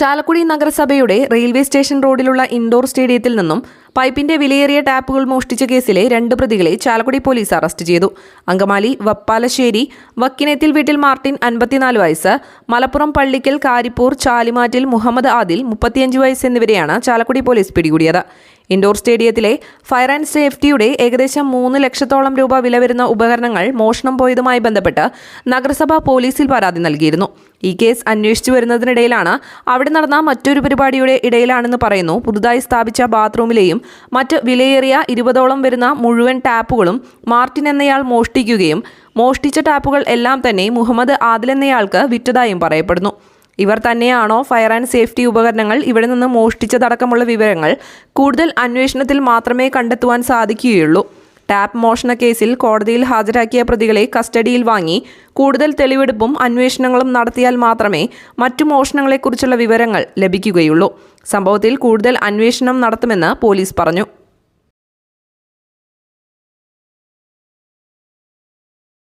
ചാലക്കുടി നഗരസഭയുടെ railway station റോഡിലുള്ള indoor സ്റ്റേഡിയത്തിൽ നിന്നും പൈപ്പിന്റെ വിലയേറിയ ടാപ്പുകൾ മോഷ്ടിച്ച കേസിലെ രണ്ട് പ്രതികളെ ചാലക്കുടി പോലീസ് അറസ്റ്റ് ചെയ്തു. അങ്കമാലി വപ്പാലശ്ശേരി വക്കിനെത്തിൽ വീട്ടിൽ മാർട്ടിൻ അൻപത്തിനാല് വയസ്സ് മലപ്പുറം പള്ളിക്കൽ കാരിപ്പൂർ ചാലിമാറ്റിൽ മുഹമ്മദ് ആദിൽ മുപ്പത്തിയഞ്ച് വയസ്സ് എന്നിവരെയാണ് ചാലക്കുടി പോലീസ് പിടികൂടിയത്. ഇൻഡോർ സ്റ്റേഡിയത്തിലെ ഫയർ ആൻഡ് സേഫ്റ്റിയുടെ ഏകദേശം മൂന്ന് ലക്ഷത്തോളം രൂപ വില വരുന്ന ഉപകരണങ്ങൾ മോഷണം പോയതുമായി ബന്ധപ്പെട്ട് നഗരസഭ പോലീസിൽ പരാതി നൽകിയിരുന്നു. ഈ കേസ് അന്വേഷിച്ചു വരുന്നതിനിടയിലാണ് അവിടെ നടന്ന മറ്റൊരു പരിപാടിയുടെ ഇടയിലാണെന്ന് പറയുന്നു. പുതുതായി സ്ഥാപിച്ച ബാത്റൂമിലെയും മറ്റ് വിലയേറിയ ഇരുപതോളം വരുന്ന മുഴുവൻ ടാപ്പുകളും മാർട്ടിൻ എന്നയാൾ മോഷ്ടിക്കുകയും മോഷ്ടിച്ച ടാപ്പുകൾ എല്ലാം തന്നെ മുഹമ്മദ് ആദിൽ എന്നയാൾക്ക് വിറ്റതായും പറയപ്പെടുന്നു. ഇവർ തന്നെയാണോ ഫയർ ആൻഡ് സേഫ്റ്റി ഉപകരണങ്ങൾ ഇവിടെ നിന്ന് മോഷ്ടിച്ചതടക്കമുള്ള വിവരങ്ങൾ കൂടുതൽ അന്വേഷണത്തിൽ മാത്രമേ കണ്ടെത്തുവാൻ സാധിക്കുകയുള്ളൂ? ടാപ്പ് മോഷണ കേസിൽ കോടതിയിൽ ഹാജരാക്കിയ പ്രതികളെ കസ്റ്റഡിയിൽ വാങ്ങി കൂടുതൽ തെളിവെടുപ്പും അന്വേഷണങ്ങളും നടത്തിയാൽ മാത്രമേ മറ്റു മോഷണങ്ങളെക്കുറിച്ചുള്ള വിവരങ്ങൾ ലഭിക്കുകയുള്ളൂ. സംഭവത്തിൽ കൂടുതൽ അന്വേഷണം നടത്തുമെന്ന് പോലീസ് പറഞ്ഞു.